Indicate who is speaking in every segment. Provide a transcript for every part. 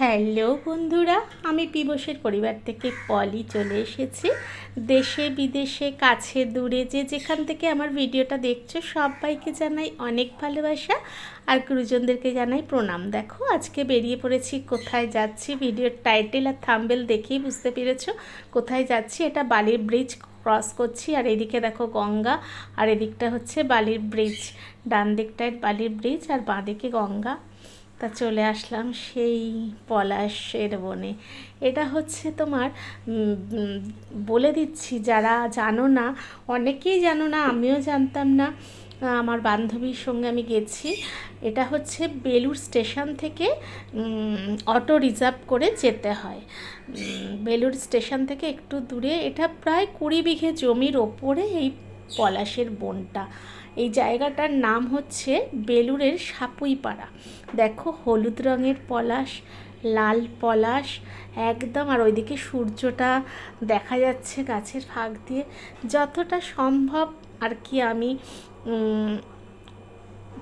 Speaker 1: Hello বন্ধুরা, আমি পিবসের পরিবার থেকে পলি চলে এসেছি। দেশে, বিদেশে, কাছে, দূরে, যে যেখান থেকে আমার ভিডিওটা দেখছ, সবাইকে জানাই অনেক ভালোবাসা। আর গুরুজনদেরকে জানাই প্রণাম। দেখো, আজকে বেরিয়ে পড়েছি, কোথায় যাচ্ছি? ভিডিওর টাইটেল আর থাম্বেল দেখেই বুঝতে পেরেছ কোথায় যাচ্ছি? এটা বালির ব্রিজ ক্রস করছি, আর এদিকে দেখো গঙ্গা, আর এদিকটা হচ্ছে বালির ব্রিজ ডান দিকটায় বালির ব্রিজ আর বাঁ দিকে গঙ্গা। তা চলে আসলাম সেই পলাশের বনে। এটা হচ্ছে তোমার বলে দিচ্ছি যারা জানো না, অনেকেই জানো না, আমিও জানতাম না, আমার বান্ধবীর সঙ্গে আমি গেছি। এটা হচ্ছে বেলুর স্টেশন থেকে অটো রিজার্ভ করে যেতে হয়। বেলুর স্টেশন থেকে একটু দূরে, এটা প্রায় কুড়ি বিঘে জমির ওপরে এই পলাশের বনটা। এই জায়গাটার নাম হচ্ছে বেলুরের সাপুইপাড়া। দেখো, হলুদ রঙের পলাশ, লাল পলাশ, একদম। আর ওইদিকে সূর্যটা দেখা যাচ্ছে গাছের ফাঁক দিয়ে। যতটা সম্ভব আর কি আমি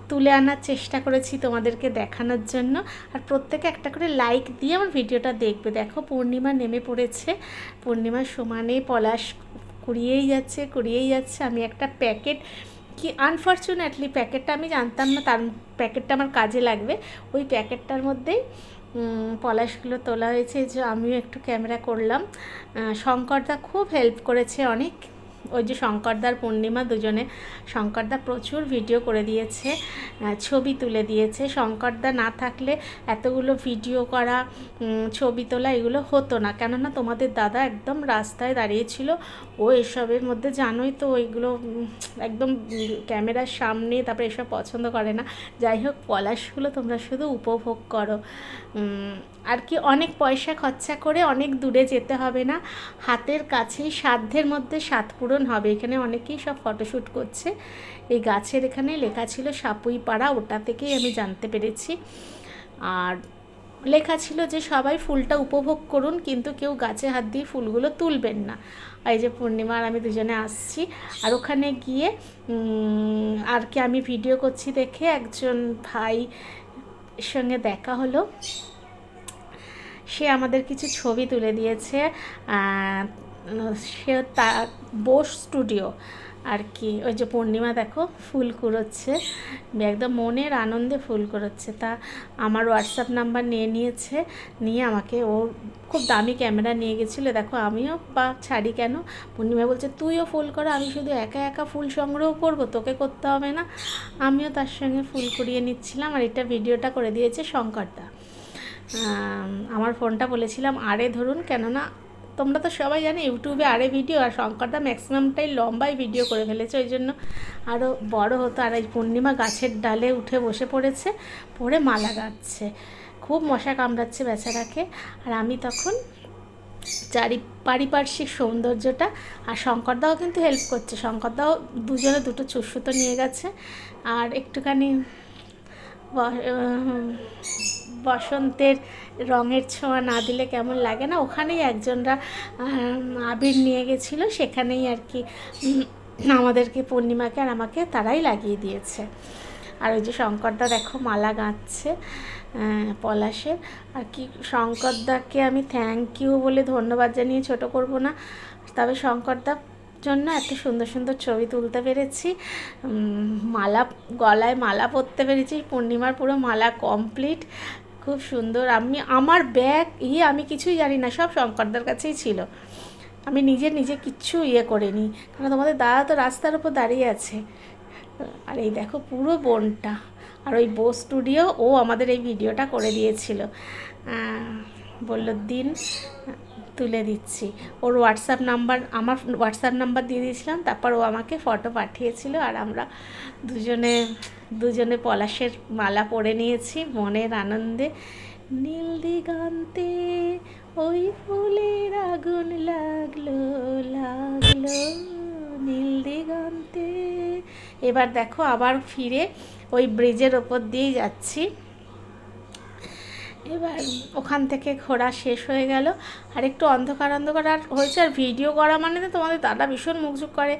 Speaker 1: তুলে আনার চেষ্টা করেছি তোমাদেরকে দেখানোর জন্য। আর প্রত্যেকে একটা করে লাইক দিয়ে আমার ভিডিওটা দেখবে। দেখো, পূর্ণিমা নেমে পড়েছে। পূর্ণিমার সমানে পলাশ কুড়িয়েই যাচ্ছে কুড়িয়েই যাচ্ছে। আমি একটা প্যাকেট, কি আনফর্চুনেটলি প্যাকেটটা আমি জানতাম না, তার প্যাকেটটা আমার কাজে লাগবে। ওই প্যাকেটটার মধ্যেই পলাশগুলো তোলা হয়েছে। যে আমিও একটু ক্যামেরা করলাম। শঙ্করদা খুব হেল্প করেছে অনেক। ওই যে শঙ্করদার পূর্ণিমা দুজনে, শঙ্করদা প্রচুর ভিডিও করে দিয়েছে ছবি তুলে দিয়েছে। শঙ্করদা না থাকলে এতগুলো ভিডিও করা ছবি তোলা এগুলো হতো না। কেননা তোমাদের দাদা একদম রাস্তায় দাঁড়িয়েছিল ও এসবের মধ্যে জানোই তো ওইগুলো একদম ক্যামেরার সামনে তারপরে এসব পছন্দ করে না। যাই হোক, পলাশগুলো তোমরা শুধু উপভোগ করো। আর কি অনেক পয়সা খরচা করে অনেক দূরে যেতে হবে না। হাতের কাছেই সাধ্যের মধ্যে সাত পূরণ হবে। এখানে অনেকেই সব ফটোশ্যুট করছে। এই গাছের এখানে লেখা ছিল সাপুই পাড়া ওটা থেকেই আমি জানতে পেরেছি। আর লেখা ছিল যে সবাই ফুলটা উপভোগ করুন, কিন্তু কেউ গাছে হাত দিয়ে ফুলগুলো তুলবেন না। এই যে পূর্ণিমার আমি দুজনে আসছি। আর ওখানে গিয়ে আর কি আমি ভিডিও করছি দেখে একজন ভাই সঙ্গে দেখা হলো। সে আমাদের কিছু ছবি তুলে দিয়েছে সে তা, বোস স্টুডিও আর কি, ওই যে পূর্ণিমা দেখো, ফুল কুড়োচ্ছে, একদম মনের আনন্দে ফুল কুড়োচ্ছে, তা আমার হোয়াটসঅ্যাপ নাম্বার নিয়ে নিয়েছে, নিয়ে আমাকে ও খুব দামি ক্যামেরা নিয়ে গেছিল, দেখো আমিও বা ছাড়ি কেন? পূর্ণিমা বলছে, তুইও ফুল করো, আমি শুধু একা একা ফুল সংগ্রহ করব, তোকে করতে হবে না। আমিও তার সঙ্গে ফুল কুড়িয়ে নিচ্ছিলাম আর এটা ভিডিওটা করে দিয়েছে শঙ্করদা। আমার ফোনটা বলেছিলাম, আরে ধরুন, কেননা তোমরা তো সবাই জানো ইউটিউবে আরে ভিডিও, আর শঙ্করদা ম্যাক্সিমামটাই লম্বাই ভিডিও করে ফেলেছে, ওই জন্য আরও বড় হতো, আর এই পূর্ণিমা গাছের ডালে উঠে বসে পড়েছে, পড়ে মালা গাচ্ছে, খুব মশা কামড়াচ্ছে বেচারাকে, আর আমি তখন চারি পারিপার্শ্বিক সৌন্দর্যটা, আর শঙ্করদাও কিন্তু হেল্প করছে, শঙ্করদাও দুজনে দুটো চুষুতো নিয়ে গেছে, আর একটুখানি বসন্তের রঙের ছোঁয়া না দিলে কেমন লাগে না? ওখানেই একজনরা আবির নিয়ে গেছিল, সেখানেই আর কি আমাদেরকে পূর্ণিমাকে আর আমাকে তারাই লাগিয়ে দিয়েছে। আর ওই যে শঙ্করদা দেখো মালা গাঁচ্ছে পলাশের আর কি শঙ্করদাকে আমি থ্যাংক ইউ বলে ধন্যবাদ জানিয়ে ছোট করব না, তবে শঙ্করদা জন্য এত সুন্দর সুন্দর ছবি তুলতে পেরেছি। মালা, গলায় মালা পরতে পেরেছি, পূর্ণিমার পুরো মালা কমপ্লিট খুব সুন্দর। আমি, আমার ব্যাগ ইয়ে আমি কিছুই জানি না, সব শঙ্করদার কাছেই ছিল। আমি নিজে নিজে কিচ্ছু ইয়ে করিনি, কারণ তোমাদের দাদা তো রাস্তার উপর দাঁড়িয়ে আছে। আর এই দেখো পুরো বনটা, আর ওই বো স্টুডিও ও আমাদের এই ভিডিওটা করে দিয়েছিল। বলল, দিন তুলে দিচ্ছি। ওর হোয়াটসঅ্যাপ নাম্বার আমার হোয়াটসঅ্যাপ নাম্বার দিয়ে দিয়েছিলাম, তারপর ও আমাকে ফটো পাঠিয়েছিল আর আমরা দুজনে দুজনে পলাশের মালা পরে নিয়েছি, মনের আনন্দে। নীল দিগান্তে ওই ফুলের আগুন লাগল লাগল। নীল দিগান্তে। এবার দেখো আবার ফিরে ওই ব্রিজের ওপর দিয়েই যাচ্ছি। এবার ওখান থেকে ঘোরা শেষ হয়ে গেল। আর একটু অন্ধকার অন্ধকার আর হয়েছে, আর ভিডিও করা মানে তো তোমাদের দাদা ভীষণ মুখঝুক করে।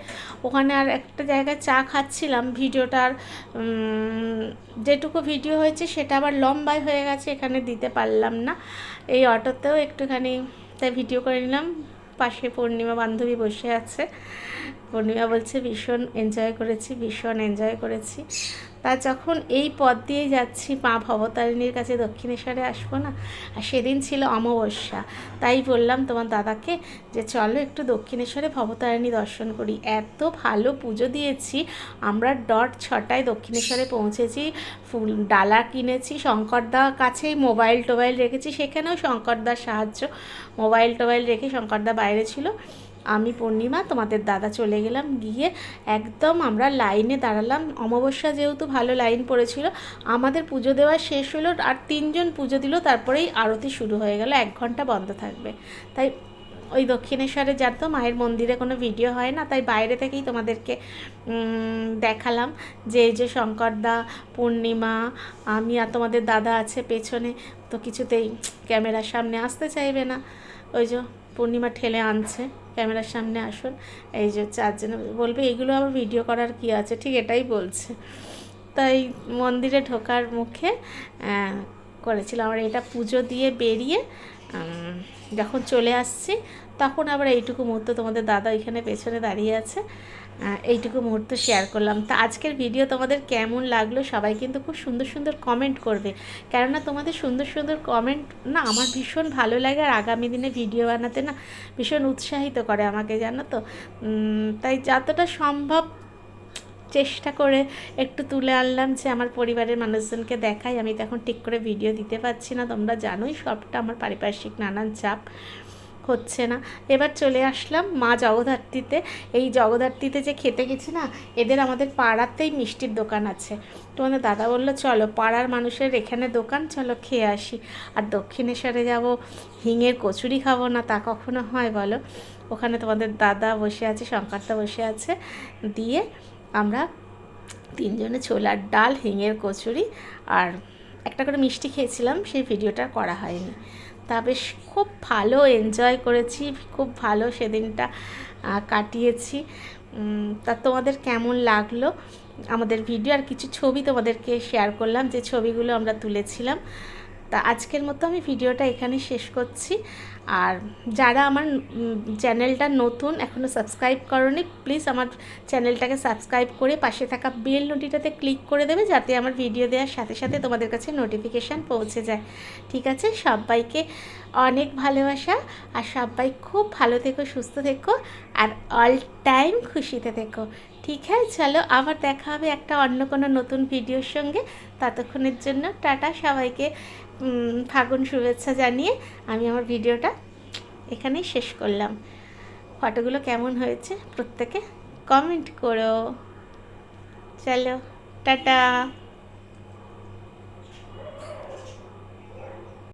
Speaker 1: ওখানে আর একটা জায়গায় চা খাচ্ছিলাম ভিডিওটার যেটুকু ভিডিও হয়েছে সেটা আবার লম্বাই হয়ে গেছে, এখানে দিতে পারলাম না। এই অটোতেও একটুখানি তাই ভিডিও করে নিলাম। পাশে পূর্ণিমা বান্ধবী বসে আছে। পূর্ণিমা বলছে, ভীষণ এনজয় করেছি, ভীষণ এনজয় করেছি। তা যখন এই পথ দিয়ে যাচ্ছি, মা ভবতারিণীর কাছে দক্ষিণেশ্বরে আসব না? আর সেদিন ছিল অমাবস্যা। তাই বললাম তোমার দাদাকে যে, চলো একটু দক্ষিণেশ্বরে ভবতারিণী দর্শন করি। এত ভালো পুজো দিয়েছি। আমরা ডট ছটায় দক্ষিণেশ্বরে পৌঁছেছি, ফুল, ডালা কিনেছি শঙ্করদা কাছেই মোবাইল টোবাইল রেখেছি। সেখানেও শঙ্করদার সাহায্য, মোবাইল টোবাইল রেখে শঙ্করদা বাইরে ছিল। আমি পূর্ণিমা, তোমাদের দাদা চলে গেলাম গিয়ে একদম আমরা লাইনে দাঁড়ালাম। অমাবস্যা যেহেতু ভালো লাইন পড়েছিল, আমাদের পুজো দেওয়া শেষ হলো আর তিনজন পুজো দিল, তারপরেই আরতি শুরু হয়ে গেল। এক ঘণ্টা বন্ধ থাকবে। তাই ওই দক্ষিণেশ্বরে যার তো মায়ের মন্দিরে কোনো ভিডিও হয় না, তাই বাইরে থেকেই তোমাদেরকে দেখালাম যে এই যে শঙ্করদা পূর্ণিমা, আমি আর তোমাদের দাদা আছে পেছনে, তো কিছুতেই ক্যামেরার সামনে আসতে চাইবে না। ওই যে পূর্ণিমা ঠেলে আনছে। ক্যামেরার সামনে আসুন। এই যে চারজন বলবে, এগুলো আবার ভিডিও করার কি আছে? ঠিক এটাই বলছে। তাই মন্দিরে ঢোকার মুখে করেছিল। আমার এটা পুজো দিয়ে বেরিয়ে যখন চলে আসছি, তখন আবার এইটুকু মুহূর্ত তোমাদের দাদা এখানে পেছনে দাঁড়িয়ে আছে। এইটুকু মুহূর্ত শেয়ার করলাম। তা আজকের ভিডিও তোমাদের কেমন লাগল সবাই কিন্তু খুব সুন্দর সুন্দর কমেন্ট করবে। কেননা তোমাদের সুন্দর সুন্দর কমেন্ট না আমার ভীষণ ভালো লাগে আর আগামী দিনে ভিডিও বানাতে না ভীষণ উৎসাহিত করে আমাকে, জানো তো? তাই যতটা সম্ভব চেষ্টা করে একটু তুলে আনলাম যে আমার পরিবারের মানুষজনকে দেখাই। আমি তো এখন ঠিক করে ভিডিও দিতে পারছি না। তোমরা জানোই সবটা আমার পারিপার্শ্বিক নানান চাপ। হচ্ছে না। এবার চলে আসলাম মা জগদ্ধাত্রীতে। এই জগদ্ধাত্রীতে যে খেতে গেছি না, এদের আমাদের পাড়াতেই মিষ্টির দোকান আছে। তোমাদের দাদা বলল, চলো পাড়ার মানুষের এখানে দোকান, চলো খেয়ে আসি। আর দক্ষিণেশ্বরে যাব, হিঙের কচুরি খাব না, তা কখনো হয় বলো? ওখানে তোমাদের দাদা বসে আছে, শঙ্করদা বসে আছে। দিয়ে আমরা তিনজনে ছোলার ডাল, হিঙের কচুরি আর একটা করে মিষ্টি খেয়েছিলাম, সেই ভিডিওটা করা হয়নি। তা বেশ খুব ভালো এনজয় করেছি, খুব ভালো সেদিনটা কাটিয়েছি। তা তোমাদের কেমন লাগল? আমাদের ভিডিও আর কিছু ছবি তোমাদেরকে শেয়ার করলাম, যে ছবিগুলো আমরা তুলেছিলাম। তা আজকের মতো আমি ভিডিওটা এখানে শেষ করছি। আর যারা আমার চ্যানেলটা নতুন এখনও সাবস্ক্রাইব করনি, প্লিজ আমার চ্যানেলটাকে সাবস্ক্রাইব করে পাশে থাকা বেল নোটিটাতে ক্লিক করে দেবে যাতে আমার ভিডিও দেওয়ার সাথে সাথে তোমাদের কাছে নোটিফিকেশান পৌঁছে যায়। ঠিক আছে? সবাইকে অনেক ভালোবাসা আর সবাই খুব ভালো থেকো, সুস্থ থেকো আর অল টাইম খুশিতে থেকো। ঠিক আছে, চলো আবার দেখা হবে একটা অন্য কোনো নতুন ভিডিওর সঙ্গে। ততক্ষণের জন্য টাটা, সবাইকে ফাগুন শুভেচ্ছা জানিয়ে আমি আমার ভিডিওটা এখানেই শেষ করলাম। ফটোগুলো কেমন হয়েছে প্রত্যেকে কমেন্ট করো। চলো, টাটা।